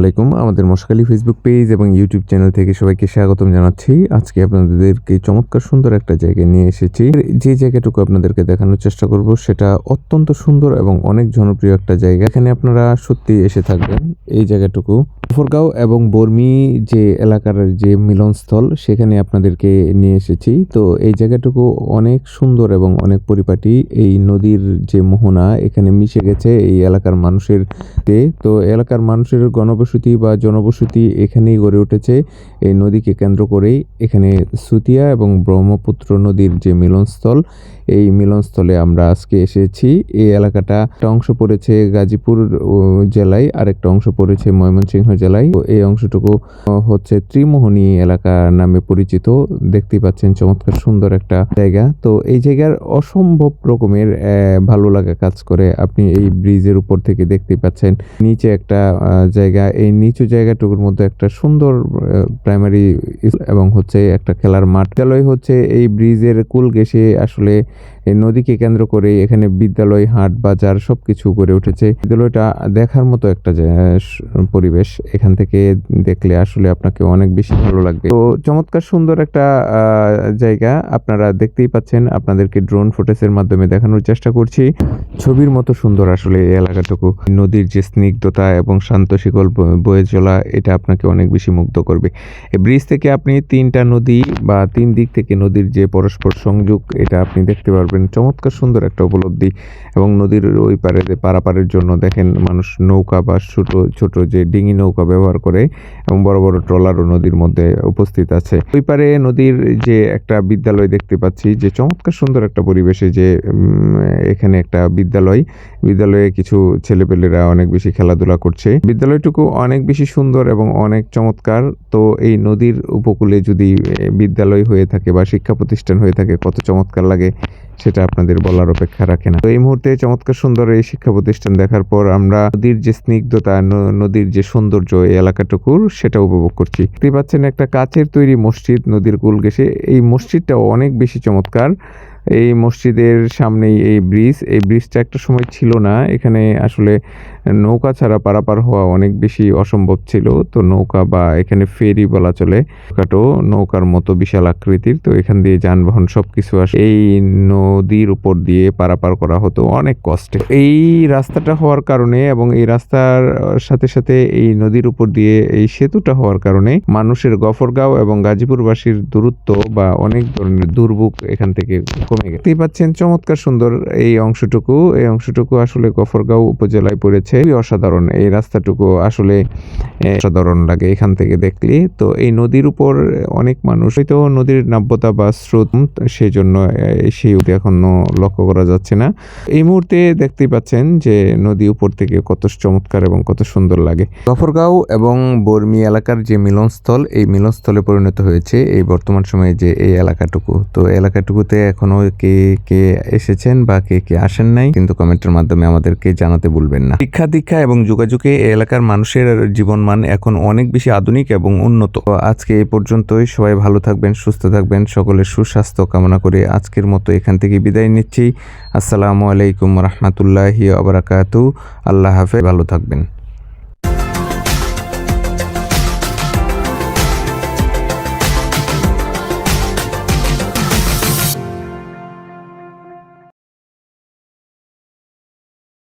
আলাইকুম। আমাদের Moshkali Facebook page এবং ইউটিউব চ্যানেল থেকে সবাইকে স্বাগতম জানাচ্ছি। আজকে আপনাদেরকে চমৎকার সুন্দর একটা জায়গায় নিয়ে এসেছি। যে জায়গাটুকু আপনাদেরকে দেখানোর চেষ্টা করব সেটা অত্যন্ত সুন্দর এবং অনেক জনপ্রিয় একটা জায়গা। এখানে আপনারা সত্যি এসে থাকবেন। এই জায়গাটুকু গফরগাঁও এবং বর্মি যে এলাকার যে মিলনস্থল, সেখানে আপনাদেরকে নিয়ে এসেছি। তো এই জায়গাটুকু অনেক সুন্দর এবং অনেক পরিপাটি। এই নদীর যে মোহনা, এখানে মিশে গেছে। এই এলাকার মানুষের তে তো এলাকার মানুষের গণবসতি বা জনবসতি এখানেই গড়ে উঠেছে। এই নদীকে কেন্দ্র করেই এখানে সুতিয়া এবং ব্রহ্মপুত্র নদীর যে মিলনস্থল, এই মিলনস্থলে আমরা আজকে এসেছি। এই এলাকাটা একটা অংশ পড়েছে গাজীপুর জেলায়, আরেকটা অংশ পড়েছে ময়মনসিংহ জেলায়। এই অংশটুকু হচ্ছে ত্রিমোহনী এলাকা নামে পরিচিত। দেখতে পাচ্ছেন চমৎকার সুন্দর একটা জায়গা। তো এই জায়গার অসম্ভব রকমের ভালো লাগা কাজ করে। আপনি এই ব্রিজের উপর থেকে দেখতে পাচ্ছেন নিচে একটা জায়গা, এই নিচু জায়গাটুকুর মধ্যে একটা সুন্দর প্রাইমারি এবং হচ্ছে একটা খেলার মাঠ। বিদ্যালয় হচ্ছে এই ব্রিজের কুল ঘেঁষে আসলে এই নদীকে কেন্দ্র করে এখানে বিদ্যালয়, হাট, বাজার সবকিছু গড়ে উঠেছে। বিদ্যালয়টা দেখার মতো একটা পরিবেশ এখান থেকে দেখলে আসলে আপনাকে অনেক বেশি ভালো লাগবে। তো চমৎকার সুন্দর একটা জায়গা আপনারা দেখতেই পাচ্ছেন। আপনাদেরকে ড্রোন ফুটেজের মাধ্যমে দেখানোর চেষ্টা করছি। ছবির মতো সুন্দর আসলে এই এলাকাটুকু। নদীর যে স্নিগ্ধতা এবং শান্ত শিকল বয়ে চলা, এটা আপনাকে অনেক বেশি মুগ্ধ করবে। এই ব্রিজ থেকে আপনি তিনটা নদী বা তিন দিক থেকে নদীর যে পরস্পর সংযোগ, এটা আপনি দেখতে পারবেন। চমৎকার সুন্দর একটা উপলব্ধি এবং নদীর ওই পারে যে পারাপারের জন্য দেখেন মানুষ নৌকা বা ছোট ছোট যে ডিঙি নৌকা ব্যবহার করে এবং বড় বড় ট্রলারও নদীর মধ্যে উপস্থিত আছে। ওই পারে নদীর যে একটা বিদ্যালয় দেখতে পাচ্ছি, যে চমৎকার সুন্দর একটা পরিবেশে যে এখানে একটা বিদ্যালয়। বিদ্যালয়ে কিছু ছেলেপেলেরা অনেক বেশি খেলাধুলা করছে। বিদ্যালয়টুকু অনেক বেশি সুন্দর এবং অনেক চমৎকার। তো এই নদীর উপকূলে যদি বিদ্যালয় হয়ে থাকে বা শিক্ষা প্রতিষ্ঠান হয়ে থাকে, কত চমৎকার লাগে সেটা আপনাদের বলার অপেক্ষা রাখে না। তো এই মুহূর্তে চমৎকার সুন্দর এই শিক্ষা প্রতিষ্ঠান দেখার পর আমরা নদীর যে স্নিগ্ধতা নদীর যে সৌন্দর্য এই এলাকাটুকুর সেটা উপভোগ করছি। দেখতে পাচ্ছেন একটা কাচের তৈরি মসজিদ নদীর কুল ঘেঁষে। এই মসজিদটাও অনেক বেশি চমৎকার। এই মসজিদের সামনেই এই ব্রিজ। এই ব্রিজটা একটা সময় ছিল না। এখানে আসলে নৌকা ছাড়া পারাপার হওয়া অনেক বেশি অসম্ভব ছিল। তো নৌকা বা এখানে ফেরি বলা চলে। কাটো নৌকার মতো বিশাল আকৃতির। তো এখান দিয়ে যানবাহন সব কিছু আসে এই নদীর উপর দিয়ে পারাপার করা হতো। অনেক কষ্টে। এই রাস্তাটা হওয়ার কারণে এবং এই রাস্তার সাথে সাথে এই নদীর উপর দিয়ে এই সেতুটা হওয়ার কারণে মানুষের গফরগাঁও এবং গাজীপুরবাসীর দূরত্ব বা অনেক ধরনের দুর্ভোগ এখান থেকে কমে গেছে দেখতেই পাচ্ছেন চমৎকার সুন্দর এই অংশটুকু। এই অংশটুকু আসলে গফরগাঁও উপজেলায় পড়েছে। খুবই অসাধারণ এই রাস্তাটুকু আসলে অসাধারণ লাগে এখান থেকে দেখলে। তো এই নদীর উপর অনেক মানুষ হয়তো নদীর নাব্যতা বা স্রোত সেই জন্য সেই এখনও লক্ষ্য করা যাচ্ছে না। এই মুহূর্তে দেখতেই পাচ্ছেন যে নদী উপর থেকে কত চমৎকার এবং কত সুন্দর লাগে। গফরগাঁও এবং বর্মি এলাকার যে মিলনস্থল এই মিলনস্থলে পরিণত হয়েছে এই বর্তমান সময়ে যে এই এলাকাটুকু। তো এলাকাটুকুতে এখনও কে কে এসেছেন বা কে কে আসেন নাই, কিন্তু কমেন্টের মাধ্যমে আমাদেরকে জানাতে ভুলবেন না। শিক্ষা দীক্ষা এবং যোগাযোগে এলাকার মানুষের জীবনমান এখন অনেক বেশি আধুনিক এবং উন্নত। আজকে এই পর্যন্তই। সবাই ভালো থাকবেন, সুস্থ থাকবেন, সকলের সুস্বাস্থ্য কামনা করে আজকের মতো এখান থেকে বিদায় নিচ্ছি। আসসালামু আলাইকুম রহমতুল্লাহি আবরাকাতু আল্লাহ হাফেজ। ভালো থাকবেন।